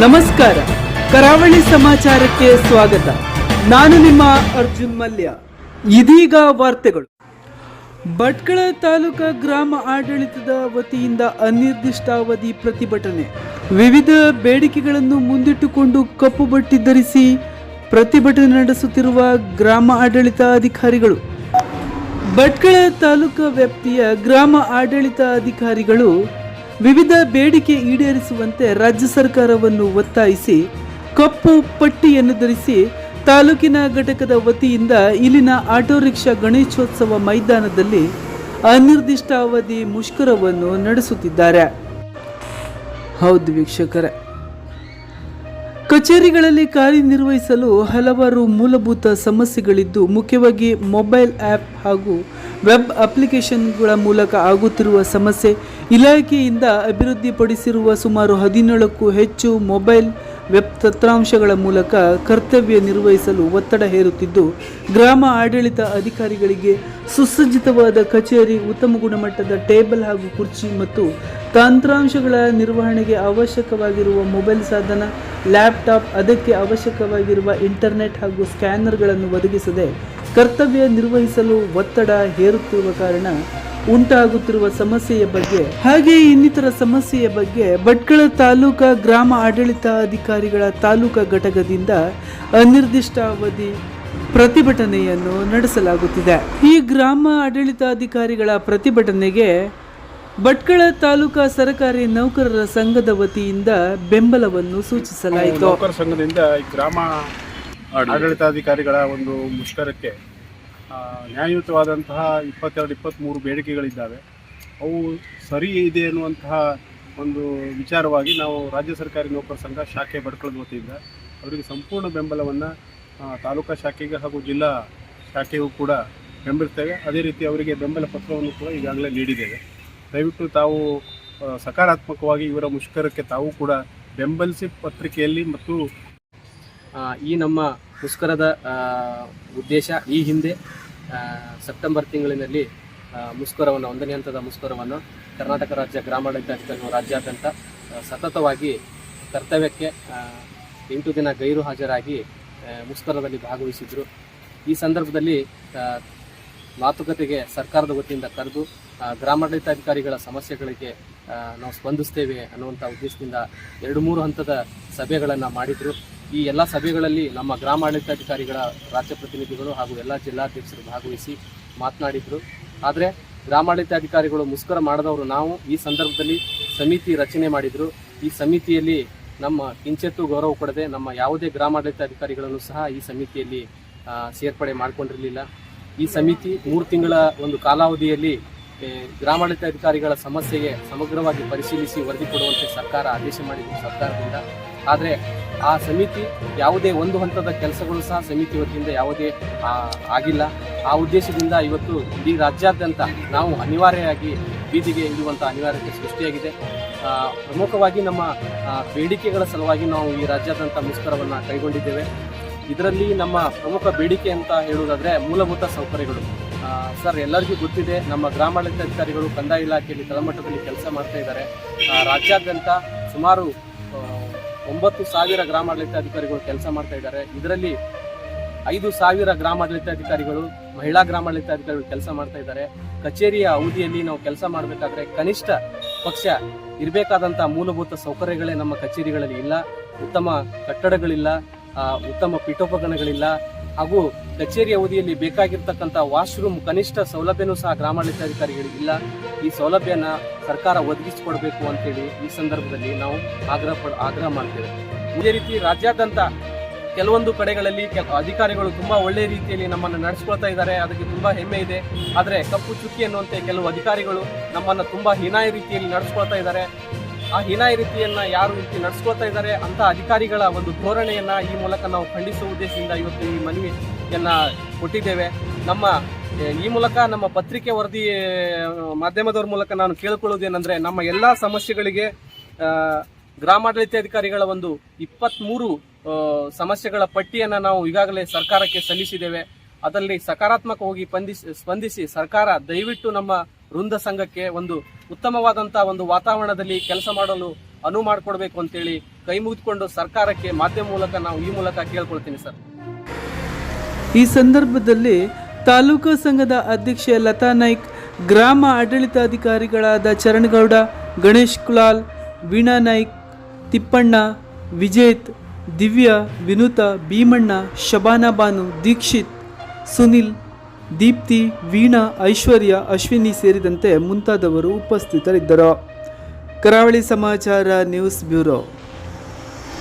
ನಮಸ್ಕಾರ. ಕರಾವಳಿ ಸಮಾಚಾರಕ್ಕೆ ಸ್ವಾಗತ. ನಾನು ನಿಮ್ಮ ಅರ್ಜುನ್ ಮಲ್ಯ. ಇದೀಗ ವಾರ್ತೆಗಳು. ಭಟ್ಕಳ ತಾಲೂಕ ಗ್ರಾಮ ಆಡಳಿತದ ವತಿಯಿಂದ ಅನಿರ್ದಿಷ್ಟಾವಧಿ ಪ್ರತಿಭಟನೆ. ವಿವಿಧ ಬೇಡಿಕೆಗಳನ್ನು ಮುಂದಿಟ್ಟುಕೊಂಡು ಕಪ್ಪು ಬಟ್ಟಿ ಧರಿಸಿ ಪ್ರತಿಭಟನೆ ನಡೆಸುತ್ತಿರುವ ಗ್ರಾಮ ಆಡಳಿತ ಅಧಿಕಾರಿಗಳು. ಭಟ್ಕಳ ತಾಲೂಕು ವ್ಯಾಪ್ತಿಯ ಗ್ರಾಮ ಆಡಳಿತ ಅಧಿಕಾರಿಗಳು ವಿವಿಧ ಬೇಡಿಕೆ ಈಡೇರಿಸುವಂತೆ ರಾಜ್ಯ ಸರ್ಕಾರವನ್ನು ಒತ್ತಾಯಿಸಿ ಕಪ್ಪು ಪಟ್ಟಿಯನ್ನು ಧರಿಸಿ ತಾಲೂಕಿನ ಘಟಕದ ವತಿಯಿಂದ ಇಲ್ಲಿನ ಆಟೋ ರಿಕ್ಷಾ ಗಣೇಶೋತ್ಸವ ಮೈದಾನದಲ್ಲಿ ಅನಿರ್ದಿಷ್ಟಾವಧಿ ಮುಷ್ಕರವನ್ನು ನಡೆಸುತ್ತಿದ್ದಾರೆ. ಹೌದು ವೀಕ್ಷಕರೇ. ಕಚೇರಿಗಳಲ್ಲಿ ಕಾರ್ಯನಿರ್ವಹಿಸಲು ಹಲವಾರು ಮೂಲಭೂತ ಸಮಸ್ಯೆಗಳಿದ್ದು, ಮುಖ್ಯವಾಗಿ ಮೊಬೈಲ್ ಆ್ಯಪ್ ಹಾಗೂ ವೆಬ್ ಅಪ್ಲಿಕೇಶನ್ಗಳ ಮೂಲಕ ಆಗುತ್ತಿರುವ ಸಮಸ್ಯೆ ಇಲಾಖೆಯಿಂದ ಅಭಿವೃದ್ಧಿಪಡಿಸಿರುವ ಸುಮಾರು ಹದಿನೇಳಕ್ಕೂ ಹೆಚ್ಚು ಮೊಬೈಲ್ ವೆಬ್ ತತ್ರಾಂಶಗಳ ಮೂಲಕ ಕರ್ತವ್ಯ ನಿರ್ವಹಿಸಲು ಒತ್ತಡ ಹೇರುತ್ತಿದ್ದು, ಗ್ರಾಮ ಆಡಳಿತ ಅಧಿಕಾರಿಗಳಿಗೆ ಸುಸಜ್ಜಿತವಾದ ಕಚೇರಿ, ಉತ್ತಮ ಗುಣಮಟ್ಟದ ಟೇಬಲ್ ಹಾಗೂ ಕುರ್ಚಿ ಮತ್ತು ತಂತ್ರಾಂಶಗಳ ನಿರ್ವಹಣೆಗೆ ಅವಶ್ಯಕವಾಗಿರುವ ಮೊಬೈಲ್ ಸಾಧನ, ಲ್ಯಾಪ್ಟಾಪ್, ಅದಕ್ಕೆ ಅವಶ್ಯಕವಾಗಿರುವ ಇಂಟರ್ನೆಟ್ ಹಾಗೂ ಸ್ಕ್ಯಾನರ್ಗಳನ್ನು ಒದಗಿಸದೆ ಕರ್ತವ್ಯ ನಿರ್ವಹಿಸಲು ಒತ್ತಡ ಹೇರುತ್ತಿರುವ ಕಾರಣ ಉಂಟಾಗುತ್ತಿರುವ ಸಮಸ್ಯೆಯ ಬಗ್ಗೆ, ಹಾಗೆ ಇನ್ನಿತರ ಸಮಸ್ಯೆಯ ಬಗ್ಗೆ ಭಟ್ಕಳ ತಾಲೂಕಾ ಗ್ರಾಮ ಆಡಳಿತ ಅಧಿಕಾರಿಗಳ ತಾಲೂಕಾ ಘಟಕದಿಂದ ಅನಿರ್ದಿಷ್ಟಾವಧಿ ಪ್ರತಿಭಟನೆಯನ್ನು ನಡೆಸಲಾಗುತ್ತಿದೆ. ಈ ಗ್ರಾಮ ಆಡಳಿತಾಧಿಕಾರಿಗಳ ಪ್ರತಿಭಟನೆಗೆ ಭಟ್ಕಳ ತಾಲೂಕಾ ಸರ್ಕಾರಿ ನೌಕರರ ಸಂಘದ ವತಿಯಿಂದ ಬೆಂಬಲವನ್ನು ಸೂಚಿಸಲಾಯಿತು. ನೌಕರ ಸಂಘದಿಂದ ಗ್ರಾಮ ಆಡಳಿತಾಧಿಕಾರಿಗಳ ಒಂದು ಮುಷ್ಕರಕ್ಕೆ ನ್ಯಾಯಯುತವಾದಂತಹ ಇಪ್ಪತ್ತೆರಡು, ಇಪ್ಪತ್ತ್ಮೂರು ಬೇಡಿಕೆಗಳಿದ್ದಾವೆ. ಅವು ಸರಿ ಇದೆ ಎನ್ನುವಂತಹ ಒಂದು ವಿಚಾರವಾಗಿ ನಾವು ರಾಜ್ಯ ಸರ್ಕಾರಿ ನೌಕರ ಸಂಘ ಶಾಖೆ ಬಡ್ಕಳದ ವತಿಯಿಂದ ಅವರಿಗೆ ಸಂಪೂರ್ಣ ಬೆಂಬಲವನ್ನು ತಾಲೂಕಾ ಶಾಖೆಗೆ ಹಾಗೂ ಜಿಲ್ಲಾ ಶಾಖೆಗೂ ಕೂಡ ಬೆಂಬಲಿಸ್ತೇವೆ. ಅದೇ ರೀತಿ ಅವರಿಗೆ ಬೆಂಬಲ ಪತ್ರವನ್ನು ಕೂಡ ಈಗಾಗಲೇ ನೀಡಿದ್ದೇವೆ. ದಯವಿಟ್ಟು ತಾವು ಸಕಾರಾತ್ಮಕವಾಗಿ ಇವರ ಮುಷ್ಕರಕ್ಕೆ ತಾವು ಕೂಡ ಬೆಂಬಲಿಸಿ ಪತ್ರಿಕೆಯಲ್ಲಿ ಮತ್ತು ಈ ನಮ್ಮ ಮುಷ್ಕರದ ಉದ್ದೇಶ ಈ ಹಿಂದೆ ಸೆಪ್ಟೆಂಬರ್ ತಿಂಗಳಿನಲ್ಲಿ ಮುಷ್ಕರವನ್ನು, ಒಂದನೇ ಹಂತದ ಮುಷ್ಕರವನ್ನು ಕರ್ನಾಟಕ ರಾಜ್ಯ ಗ್ರಾಮಾಡಳಿತಾಧಿಕಾರಿಗಳು ರಾಜ್ಯಾದ್ಯಂತ ಸತತವಾಗಿ ಕರ್ತವ್ಯಕ್ಕೆ ಎಂಟು ದಿನ ಗೈರು ಹಾಜರಾಗಿ ಮುಸ್ಕರದಲ್ಲಿ ಭಾಗವಹಿಸಿದ್ರು. ಈ ಸಂದರ್ಭದಲ್ಲಿ ಮಾತುಕತೆಗೆ ಸರ್ಕಾರದ ವತಿಯಿಂದ ಕರೆದು ಗ್ರಾಮಾಡಳಿತ ಗ್ರಾಮಾಡಳಿತಾಧಿಕಾರಿಗಳ ಸಮಸ್ಯೆಗಳಿಗೆ ನಾವು ಸ್ಪಂದಿಸ್ತೇವೆ ಅನ್ನುವಂಥ ಉದ್ದೇಶದಿಂದ ಎರಡು ಮೂರು ಹಂತದ ಸಭೆಗಳನ್ನು ಮಾಡಿದ್ರು. ಈ ಎಲ್ಲ ಸಭೆಗಳಲ್ಲಿ ನಮ್ಮ ಗ್ರಾಮಾಡಳಿತಾಧಿಕಾರಿಗಳ ರಾಜ್ಯ ಪ್ರತಿನಿಧಿಗಳು ಹಾಗೂ ಎಲ್ಲ ಜಿಲ್ಲಾಧ್ಯಕ್ಷರು ಭಾಗವಹಿಸಿ ಮಾತನಾಡಿದರು. ಆದರೆ ಗ್ರಾಮಾಡಳಿತಾಧಿಕಾರಿಗಳು ಮುಷ್ಕರ ಮಾಡದವರು ನಾವು. ಈ ಸಂದರ್ಭದಲ್ಲಿ ಸಮಿತಿ ರಚನೆ ಮಾಡಿದರು. ಈ ಸಮಿತಿಯಲ್ಲಿ ನಮ್ಮ ಕಿಂಚೆತ್ತು ಗೌರವ ಕೊಡದೆ ನಮ್ಮ ಯಾವುದೇ ಗ್ರಾಮಾಡಳಿತಾಧಿಕಾರಿಗಳನ್ನು ಸಹ ಈ ಸಮಿತಿಯಲ್ಲಿ ಸೇರ್ಪಡೆ ಮಾಡಿಕೊಂಡಿರಲಿಲ್ಲ. ಈ ಸಮಿತಿ ಮೂರು ತಿಂಗಳ ಒಂದು ಕಾಲಾವಧಿಯಲ್ಲಿ ಗ್ರಾಮಾಡಳಿತಾಧಿಕಾರಿಗಳ ಸಮಸ್ಯೆಗೆ ಸಮಗ್ರವಾಗಿ ಪರಿಶೀಲಿಸಿ ವರದಿ ಕೊಡುವಂತೆ ಸರ್ಕಾರ ಆದೇಶ ಮಾಡಿದ್ದು ಸರ್ಕಾರದಿಂದ. ಆದರೆ ಆ ಸಮಿತಿ ಯಾವುದೇ ಒಂದು ಹಂತದ ಕೆಲಸಗಳು ಸಹ ಸಮಿತಿ ವತಿಯಿಂದ ಯಾವುದೇ ಆಗಿಲ್ಲ. ಆ ಉದ್ದೇಶದಿಂದ ಇವತ್ತು ಇಡೀ ರಾಜ್ಯಾದ್ಯಂತ ನಾವು ಅನಿವಾರ್ಯವಾಗಿ ಬೀದಿಗೆ ಇಡುವಂಥ ಅನಿವಾರ್ಯತೆ ಸೃಷ್ಟಿಯಾಗಿದೆ. ಪ್ರಮುಖವಾಗಿ ನಮ್ಮ ಬೇಡಿಕೆಗಳ ಸಲುವಾಗಿ ನಾವು ಈ ರಾಜ್ಯಾದ್ಯಂತ ಮುಷ್ಕರವನ್ನು ಕೈಗೊಂಡಿದ್ದೇವೆ. ಇದರಲ್ಲಿ ನಮ್ಮ ಪ್ರಮುಖ ಬೇಡಿಕೆ ಅಂತ ಹೇಳುವುದಾದರೆ ಮೂಲಭೂತ ಸೌಕರ್ಯಗಳು. ಸರ್, ಎಲ್ಲರಿಗೂ ಗೊತ್ತಿದೆ, ನಮ್ಮ ಗ್ರಾಮಾಡಳಿತಾಧಿಕಾರಿಗಳು ಕಂದಾಯ ಇಲಾಖೆಯಲ್ಲಿ ತಳಮಟ್ಟದಲ್ಲಿ ಕೆಲಸ ಮಾಡ್ತಾ ಇದ್ದಾರೆ. ರಾಜ್ಯಾದ್ಯಂತ ಸುಮಾರು ಒಂಬತ್ತು ಸಾವಿರ ಗ್ರಾಮಾಡಳಿತಾಧಿಕಾರಿಗಳು ಕೆಲಸ ಮಾಡ್ತಾ ಇದ್ದಾರೆ. ಇದರಲ್ಲಿ ಐದು ಸಾವಿರ ಗ್ರಾಮಾಡಳಿತಾಧಿಕಾರಿಗಳು, ಮಹಿಳಾ ಗ್ರಾಮಾಡಳಿತಾಧಿಕಾರಿಗಳು ಕೆಲಸ ಮಾಡ್ತಾ ಇದ್ದಾರೆ. ಕಚೇರಿಯ ಅವಧಿಯಲ್ಲಿ ನಾವು ಕೆಲಸ ಮಾಡಬೇಕಾದ್ರೆ ಕನಿಷ್ಠ ಪಕ್ಷ ಇರಬೇಕಾದಂಥ ಮೂಲಭೂತ ಸೌಕರ್ಯಗಳೇ ನಮ್ಮ ಕಚೇರಿಗಳಲ್ಲಿ ಇಲ್ಲ. ಉತ್ತಮ ಕಟ್ಟಡಗಳಿಲ್ಲ ಉತ್ತಮ ಪೀಠೋಪಕರಣಗಳಿಲ್ಲ ಹಾಗೂ ಕಚೇರಿ ಅವಧಿಯಲ್ಲಿ ಬೇಕಾಗಿರ್ತಕ್ಕಂಥ ವಾಶ್ರೂಮ್ ಕನಿಷ್ಠ ಸೌಲಭ್ಯನೂ ಸಹ ಗ್ರಾಮಾಡಳಿತಾಧಿಕಾರಿಗಳಿಗೆ ಇಲ್ಲ. ಈ ಸೌಲಭ್ಯನ ಸರ್ಕಾರ ಒದಗಿಸಿಕೊಡ್ಬೇಕು ಅಂತೇಳಿ ಈ ಸಂದರ್ಭದಲ್ಲಿ ನಾವು ಆಗ್ರಹ ಪಡ್, ಆಗ್ರಹ ಮಾಡ್ತೇವೆ. ಇದೇ ರೀತಿ ರಾಜ್ಯಾದ್ಯಂತ ಕೆಲವೊಂದು ಕಡೆಗಳಲ್ಲಿ ಅಧಿಕಾರಿಗಳು ತುಂಬ ಒಳ್ಳೆಯ ರೀತಿಯಲ್ಲಿ ನಮ್ಮನ್ನು ನಡೆಸ್ಕೊಳ್ತಾ ಇದ್ದಾರೆ. ಅದಕ್ಕೆ ತುಂಬ ಹೆಮ್ಮೆ ಇದೆ. ಆದರೆ ಕಪ್ಪು ಚುಕ್ಕಿ ಅನ್ನುವಂತೆ ಕೆಲವು ಅಧಿಕಾರಿಗಳು ನಮ್ಮನ್ನು ತುಂಬ ಹೀನಾಯ ರೀತಿಯಲ್ಲಿ ನಡೆಸ್ಕೊಳ್ತಾ ಇದ್ದಾರೆ. ಆ ಹೀನಾಯ ರೀತಿಯನ್ನ ಯಾರು ರೀತಿ ನಡೆಸ್ಕೊಳ್ತಾ ಇದ್ದಾರೆ ಅಂತ ಅಧಿಕಾರಿಗಳ ಒಂದು ಧೋರಣೆಯನ್ನ ಈ ಮೂಲಕ ನಾವು ಖಂಡಿಸುವ ಉದ್ದೇಶದಿಂದ ಇವತ್ತು ಈ ಮನವಿಯನ್ನ ಕೊಟ್ಟಿದ್ದೇವೆ. ನಮ್ಮ ಈ ಮೂಲಕ ನಮ್ಮ ಪತ್ರಿಕೆ ವರದಿ ಮಾಧ್ಯಮದವ್ರ ಮೂಲಕ ನಾನು ಕೇಳಿಕೊಳ್ಳುವುದೇನೆಂದ್ರೆ ನಮ್ಮ ಎಲ್ಲಾ ಸಮಸ್ಯೆಗಳಿಗೆ ಗ್ರಾಮಾಡಳಿತ ಅಧಿಕಾರಿಗಳ ಒಂದು ಇಪ್ಪತ್ತ್ಮೂರು ಸಮಸ್ಯೆಗಳ ಪಟ್ಟಿಯನ್ನ ನಾವು ಈಗಾಗಲೇ ಸರ್ಕಾರಕ್ಕೆ ಸಲ್ಲಿಸಿದ್ದೇವೆ. ಅದರಲ್ಲಿ ಸಕಾರಾತ್ಮಕವಾಗಿ ಸ್ಪಂದಿಸಿ ಸ್ಪಂದಿಸಿ ಸರ್ಕಾರ ದಯವಿಟ್ಟು ನಮ್ಮ ವೃಂದ ಸಂಘಕ್ಕೆ ಒಂದು ಉತ್ತಮವಾದಂತಹ ಒಂದು ವಾತಾವರಣದಲ್ಲಿ ಕೆಲಸ ಮಾಡಲು ಅನುವು ಮಾಡಿಕೊಡ್ಬೇಕು ಅಂತೇಳಿ ಕೈ ಮುಗಿದುಕೊಂಡು ಸರ್ಕಾರಕ್ಕೆ ಮಾಧ್ಯಮ ಮೂಲಕ ನಾವು ಈ ಮೂಲಕ ಕೇಳ್ಕೊಳ್ತೀನಿ ಸರ್. ಈ ಸಂದರ್ಭದಲ್ಲಿ ತಾಲೂಕು ಸಂಘದ ಅಧ್ಯಕ್ಷೆ ಲತಾ ನಾಯ್ಕ್, ಗ್ರಾಮ ಆಡಳಿತಾಧಿಕಾರಿಗಳಾದ ಚರಣಗೌಡ, ಗಣೇಶ್ ಕುಲಾಲ್, ವೀಣಾ ನಾಯ್ಕ್, ತಿಪ್ಪಣ್ಣ, ವಿಜೇತ್, ದಿವ್ಯಾ, ವಿನುತ, ಭೀಮಣ್ಣ, ಶಬಾನಾ ಬಾನು, ದೀಕ್ಷಿತ್, ಸುನಿಲ್ ದೀಪ್ತಿ ವೀಣಾ ಐಶ್ವರ್ಯ ಅಶ್ವಿನಿ ಸೇರಿದಂತೆ ಮುಂತಾದವರು ಉಪಸ್ಥಿತರಿದ್ದರು. ಕರಾವಳಿ ಸಮಾಚಾರ ನ್ಯೂಸ್ ಬ್ಯೂರೋ.